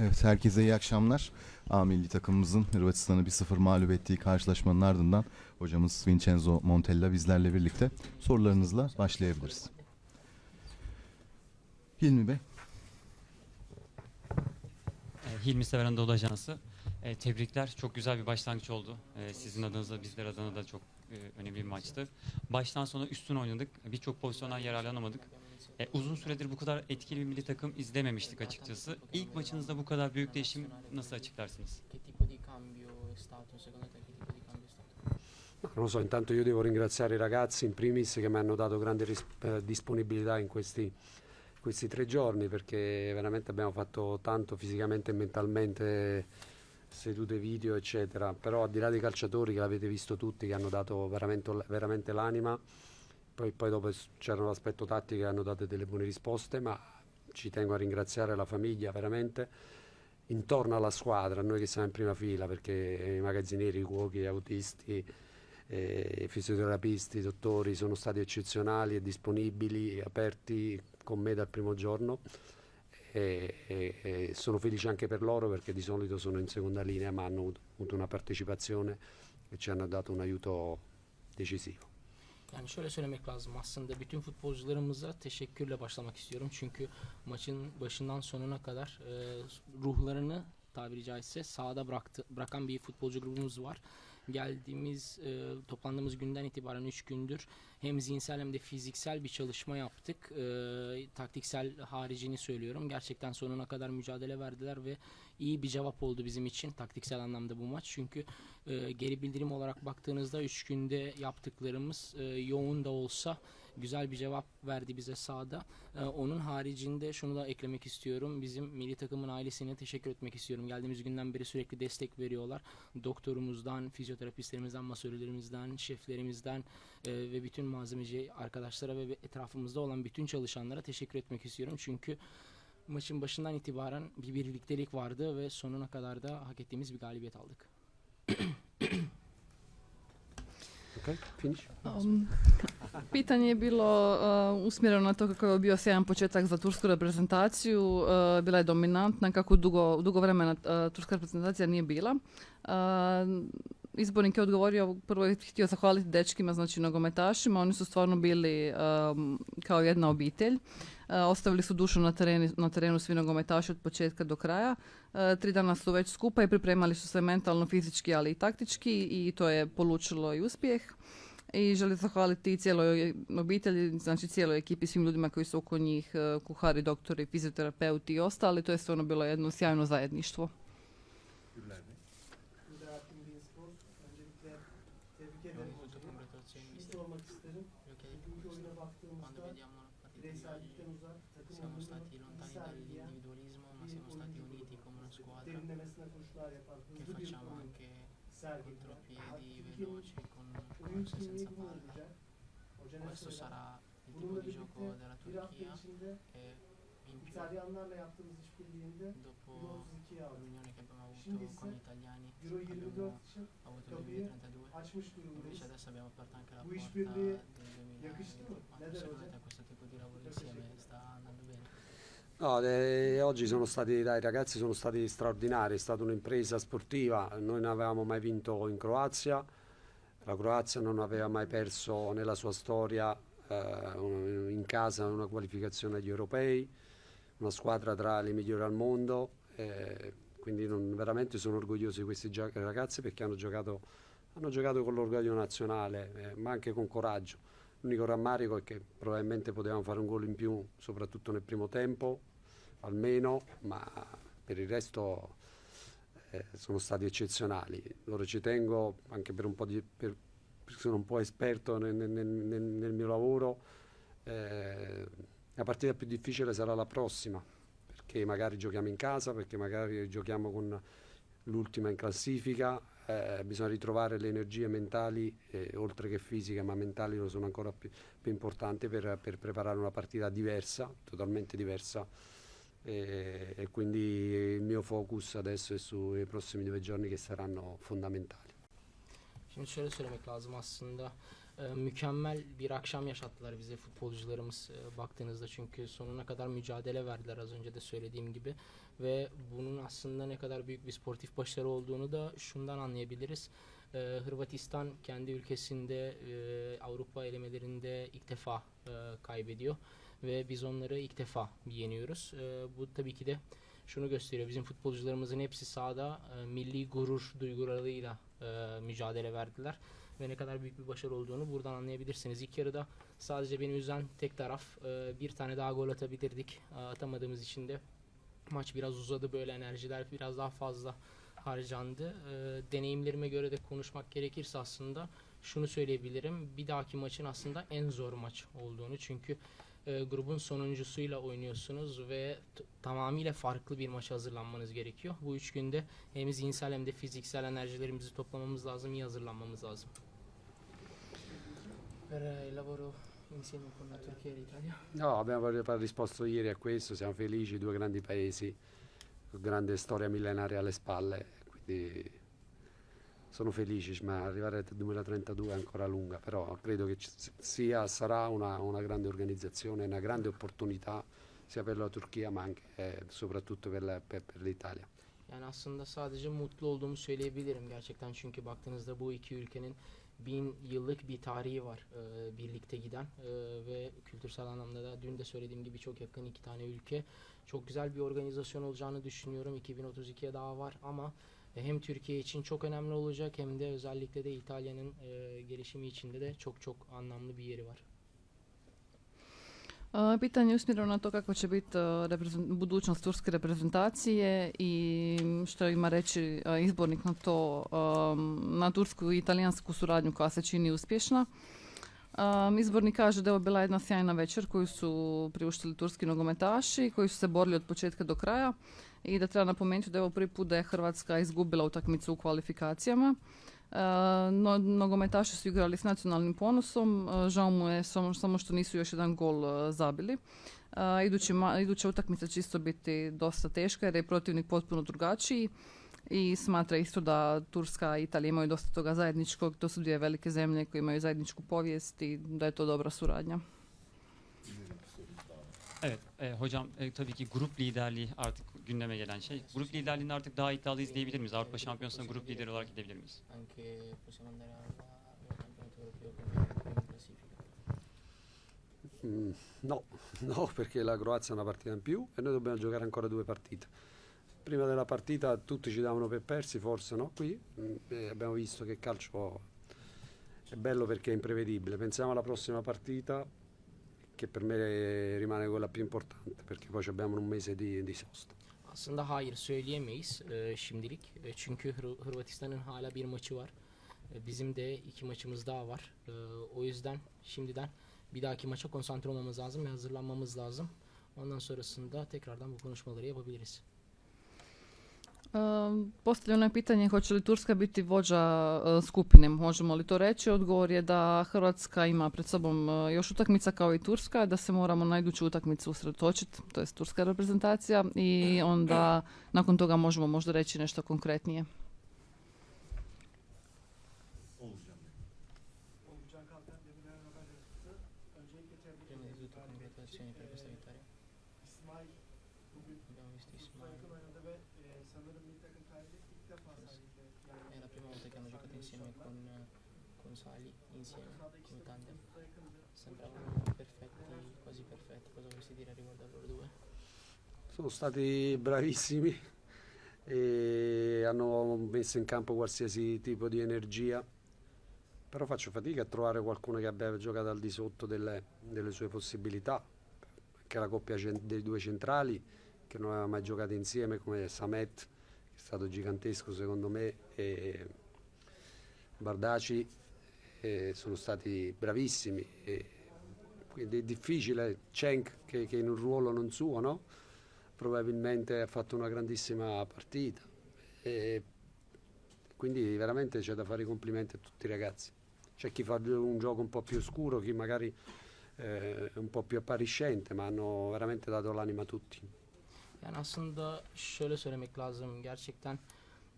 Evet, herkese iyi akşamlar. A milli takımımızın Hırvatistan'ı 1-0 mağlup ettiği karşılaşmanın ardından hocamız Vincenzo Montella bizlerle birlikte sorularınızla başlayabiliriz. Hilmi Bey, E, Hilmi Sever Anadolu Ajansı. E, tebrikler. Çok güzel bir başlangıç oldu. E, sizin adınıza, bizler adına da çok e, önemli bir maçtı. Baştan sona üstün oynadık. Birçok pozisyondan yararlanamadık. E, uzun süredir bu kadar etkili bir milli takım izlememiştik açıkçası. İlk maçınızda bu kadar büyük değişim nasıl açıklarsınız? Che tipo di cambio è stato secondo te? Che tipo di cambio è stato? Ma Non lo so, intanto io devo ringraziare i ragazzi in primis che mi hanno dato grande ris- eh, disponibilità in questi, questi tre giorni perché veramente abbiamo fatto tanto fisicamente e mentalmente sedute video eccetera, però al di là dei calciatori che l'avete visto tutti che hanno dato veramente, veramente l'anima, poi, poi dopo c'era l'aspetto tattico che hanno dato delle buone risposte, ma ci tengo a ringraziare la famiglia veramente intorno alla squadra, noi che siamo in prima fila perché i magazzinieri, i cuochi, gli autisti, eh, i fisioterapisti, i dottori sono stati eccezionali e disponibili, e aperti con me dal primo giorno e, e- e sono felice anche per loro perché di solito sono in seconda linea ma hanno avuto una partecipazione e ci hanno dato un aiuto decisivo. Yani şöyle söylemek lazım aslında bütün futbolcularımıza teşekkürle başlamak istiyorum. Çünkü maçın başından sonuna kadar e, ruhlarını tabiri caizse sahada bıraktı, bırakan bir futbolcu grubumuz var. Geldiğimiz, e, toplandığımız günden itibaren 3 gündür hem zihinsel hem de fiziksel bir çalışma yaptık. E, taktiksel haricini söylüyorum. Gerçekten sonuna kadar mücadele verdiler ve iyi bir cevap oldu bizim için taktiksel anlamda bu maç. Çünkü e, geri bildirim olarak baktığınızda 3 günde yaptıklarımız e, yoğun da olsa güzel bir cevap verdi bize sahada. E, onun haricinde şunu da eklemek istiyorum. Bizim milli takımın ailesine teşekkür etmek istiyorum. Geldiğimiz günden beri sürekli destek veriyorlar. Doktorumuzdan, fizyoterapistlerimizden, masörlerimizden, şeflerimizden e, ve bütün malzemeci arkadaşlara ve etrafımızda olan bütün çalışanlara teşekkür etmek istiyorum. Çünkü maçın başından itibaren bir birliktelik vardı ve sonuna kadar da hak ettiğimiz bir galibiyet aldık. Ok? Finish? Um, pitanje je bilo uh, usmjereno na to kako je bio sjajan početak za tursku reprezentaciju, uh, bila je dominantna, kako dugo, dugo vremena turska reprezentacija nije bila. Izbornik je odgovorio, prvo je htio zahvaliti dečkima, znači nogometašima, oni su stvarno bili um, kao jedna obitelj. Uh, ostavili su dušu na, tereni, na terenu svi nogometaši od početka do kraja. Uh, tri dana su već skupa i pripremali su se mentalno, fizički, ali i taktički i to je polučilo i uspjeh. I želim zahvaliti i cijeloj obitelji, znači cijeloj ekipi, svim ljudima koji su oko njih, uh, kuhari, doktori, fizioterapeuti i ostali. To je stvarno bilo jedno sjajno zajedništvo. Olmak isterim. Bugünkü oyuna baktığımızda bireysellikten uzak, takım siamo stati lontani dall'individualismo, ma siamo stati uniti come una squadra che facciamo anche contropiedi veloci con corse senza palla. Questo sarà il tipo di gioco della Turchia e İtalyanlarla yaptığımız işbirliğinde Euro 32'ye aldık. Şimdi ise Euro 24 için kapıyı açmış durumdayız. Bu işbirliği yakıştı mı? Ne der No, eh, oggi sono stati, dai ragazzi sono stati straordinari, è stata un'impresa sportiva, noi non avevamo mai vinto in Croazia, la Croazia non aveva mai perso nella sua storia eh, in casa una qualificazione agli europei, una squadra tra le migliori al mondo, eh, quindi non- veramente sono orgoglioso di questi ragazzi perché hanno giocato, hanno giocato con l'orgoglio nazionale, eh, ma anche con coraggio. L'unico rammarico è che probabilmente potevamo fare un gol in più, soprattutto nel primo tempo, almeno, ma per il resto eh, sono stati eccezionali. Loro ci tengo anche per un po' di... Per, sono un po' esperto nel, nel- nel- nel mio lavoro. eh, la partita più difficile sarà la prossima, perché magari giochiamo in casa, perché magari giochiamo con l'ultima in classifica, eh, bisogna ritrovare le energie mentali, eh, oltre che fisiche, ma mentali lo sono ancora più, più importanti per, per preparare una partita diversa, totalmente diversa. E, e quindi il mio focus adesso è sui prossimi due giorni che saranno fondamentali. Şimdi şöyle söylemek lazım aslında. E, mükemmel bir akşam yaşattılar bize futbolcularımız e, baktığınızda çünkü sonuna kadar mücadele verdiler az önce de söylediğim gibi ve bunun aslında ne kadar büyük bir sportif başarı olduğunu da şundan anlayabiliriz. E, Hırvatistan kendi ülkesinde e, Avrupa elemelerinde ilk defa e, kaybediyor ve biz onları ilk defa yeniyoruz. Bu tabii ki de şunu gösteriyor. Bizim futbolcularımızın hepsi sahada e, milli gurur duygularıyla mücadele verdiler ve ne kadar büyük bir başarı olduğunu buradan anlayabilirsiniz. İlk yarıda sadece beni üzen tek taraf e, bir tane daha gol atabilirdik. E, atamadığımız için de maç biraz uzadı böyle enerjiler biraz daha fazla harcandı. E, deneyimlerime göre de konuşmak gerekirse aslında şunu söyleyebilirim. Bir dahaki maçın aslında en zor maç olduğunu çünkü e, grubun sonuncusuyla oynuyorsunuz ve t- tamamıyla farklı bir maça hazırlanmanız gerekiyor. Bu üç günde hem zihinsel hem de fiziksel enerjilerimizi toplamamız lazım, iyi hazırlanmamız lazım. Per il lavoro insieme con la Turchia e l'Italia. No, abbiamo risposto ieri a questo, siamo felici, due grandi paesi, con grande storia millenaria alle spalle, quindi sono felici, ma arrivare al 2032 è ancora lunga, però credo che sia, sarà una, una grande organizzazione, una grande opportunità sia per la Turchia ma anche e soprattutto per, la- per- per l'Italia. Yani aslında sadece mutlu olduğumu söyleyebilirim gerçekten çünkü baktığınızda bu iki ülkenin bin yıllık bir tarihi var e, birlikte giden e, ve kültürsel anlamda da dün de söylediğim gibi çok yakın iki tane ülke. Çok güzel bir organizasyon olacağını düşünüyorum. 2032'ye daha var ama hem Türkiye için çok önemli olacak hem de özellikle de İtalya'nın e, gelişimi içinde de çok çok anlamlı bir yeri var. E, Pitanje je usmjereno na to kako će biti e, budućnost turske reprezentacije i što ima reći e, izbornik na to, e, na tursku i italijansku suradnju koja se čini uspješna. Izbornik kaže da je ovo bila jedna sjajna večer koju su priuštili turski nogometaši koji su se borili od početka do kraja i da treba napomenuti da je ovo prvi put da je Hrvatska izgubila utakmicu u kvalifikacijama. E, no, nogometaši su igrali s nacionalnim ponosom, e, žao mu je samo, samo što nisu još jedan gol e, zabili. Iduća utakmica će isto biti dosta teška jer je protivnik potpuno drugačiji i smatra isto da Turska i Italija imaju dosta toga zajedničkog. To su dvije velike zemlje koje imaju zajedničku povijest i da je to dobra suradnja. Evet e, hocam e, tabii ki grup liderliği artık gündeme gelen şey. Grup liderliğini artık daha iddialı izleyebilir miyiz? Avrupa Şampiyonası'na grup lideri olarak gidebilir miyiz? Anche possiamo andare al campionato europeo come in classifica. Mm, no, no, perché la Croazia è una partita in più e noi dobbiamo giocare ancora due partite. Prima della partita tutti ci davano per persi, forse no? Qui mm, e abbiamo visto che il calcio è bello perché è imprevedibile. Pensiamo alla prossima partita, che per me rimane quella più importante, perché poi abbiamo un mese di, di sosta. Aslında hayır söyleyemeyiz e, şimdilik. E, çünkü Hır- Hırvatistan'ın hala bir maçı var. E, bizim de iki maçımız daha var. E, o yüzden şimdiden bir dahaki maça konsantre olmamız lazım ve hazırlanmamız lazım. Ondan sonrasında tekrardan bu konuşmaları yapabiliriz. Postavljeno je pitanje hoće li Turska biti vođa e, skupine. Možemo li to reći? Odgovor je da Hrvatska ima pred sobom e, još utakmica kao i Turska, da se moramo na iduću utakmicu usredotočiti, to je turska reprezentacija i onda nakon toga možemo možda reći nešto konkretnije. È la prima volta che hanno giocato insieme con, con Sali, insieme, de tandem. Sembravano perfetti, quasi perfetti. Cosa vorresti dire riguardo a loro due? Sono stati bravissimi e hanno messo in campo qualsiasi tipo di energia, però faccio fatica a trovare qualcuno che abbia giocato al di sotto delle, delle sue possibilità. Anche la coppia dei due centrali che non aveva mai giocato insieme come Samet, che è stato gigantesco secondo me, e Bardaci eh, sono stati bravissimi. E quindi è difficile, Cenk che, che in un ruolo non suo, no? probabilmente ha fatto una grandissima partita e quindi veramente c'è da fare i complimenti a tutti i ragazzi. C'è chi fa un gioco un po' più scuro, chi magari eh, è un po' più appariscente, ma hanno veramente dato l'anima a tutti. Yani aslında şöyle söylemek lazım gerçekten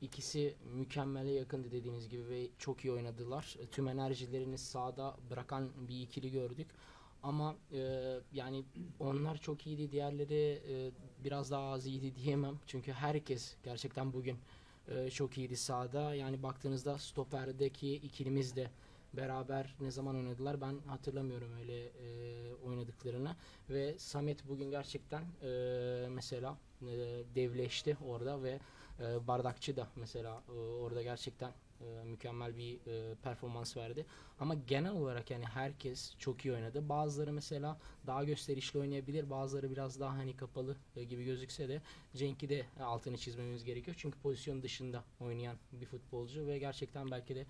ikisi mükemmele yakındı dediğiniz gibi ve çok iyi oynadılar. E, Tüm enerjilerini sahada bırakan bir ikili gördük. Ama e, yani onlar çok iyiydi, diğerleri e, biraz daha az iyiydi diyemem. Çünkü herkes gerçekten bugün e, çok iyiydi sahada. Yani baktığınızda stoperdeki ikilimiz de beraber ne zaman oynadılar ben hatırlamıyorum öyle e, oynadıklarını. Ve Samet bugün gerçekten e, mesela e, devleşti orada ve e, Bardakçı da mesela e, orada gerçekten e, mükemmel bir e, performans verdi. Ama genel olarak yani herkes çok iyi oynadı. Bazıları mesela daha gösterişli oynayabilir, bazıları biraz daha hani kapalı e, gibi gözükse de Cenk'i de altını çizmemiz gerekiyor. Çünkü pozisyon dışında oynayan bir futbolcu ve gerçekten belki de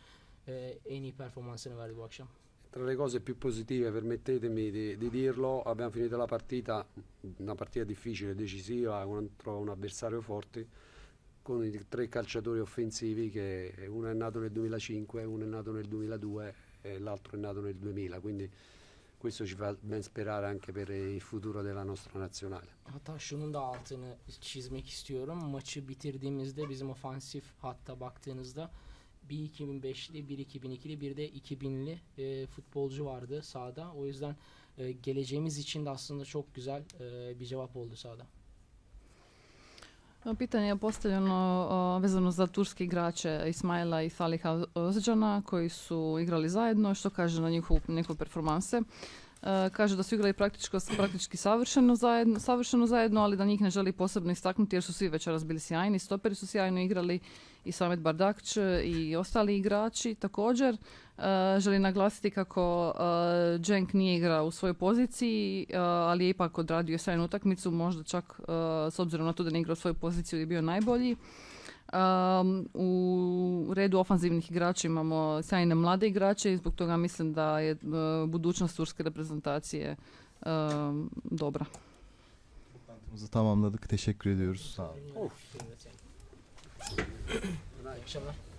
e, en iyi performansını verdi bu akşam. Tra le cose più positive, permettetemi di, di dirlo, abbiamo finito la partita, una partita difficile, decisiva contro un avversario forte, con i tre calciatori offensivi che uno è nato nel 2005, uno è nato nel 2002 e l'altro è nato nel 2000, quindi questo ci fa ben sperare anche per il futuro della nostra nazionale. Hatta şunun da altını çizmek istiyorum. Maçı bitirdiğimizde bizim ofansif hatta baktığınızda bir 2005'li, bir 2002'li, bir de 2000'li e, futbolcu vardı sahada. O yüzden e, geleceğimiz için de aslında çok güzel e, bir cevap oldu sahada. Pitanje je postavljeno o, vezano za turske igrače Ismaila i Saliha Ozđana koji su igrali zajedno. Što kaže na njihovu, njihove performanse? E, kaže da su igrali praktički, savršeno zajedno, savršeno zajedno, ali da njih ne želi posebno istaknuti jer su svi večeras bili sjajni. Stoperi su sjajno igrali i Samet Bardakć i ostali igrači također. E, želi naglasiti kako e, Cenk nije igrao u svojoj poziciji, e, ali je ipak odradio sjajnu utakmicu, možda čak e, s obzirom na to da nije igrao svoju poziciju je bio najbolji. Um, u redu ofanzivnih igrača imamo sjajne mlade igrače i zbog toga mislim da je e, budućnost turske reprezentacije e, dobra. Toplantımızı tamamladık. Teşekkür ediyoruz. Sağ olun. İyi akşamlar.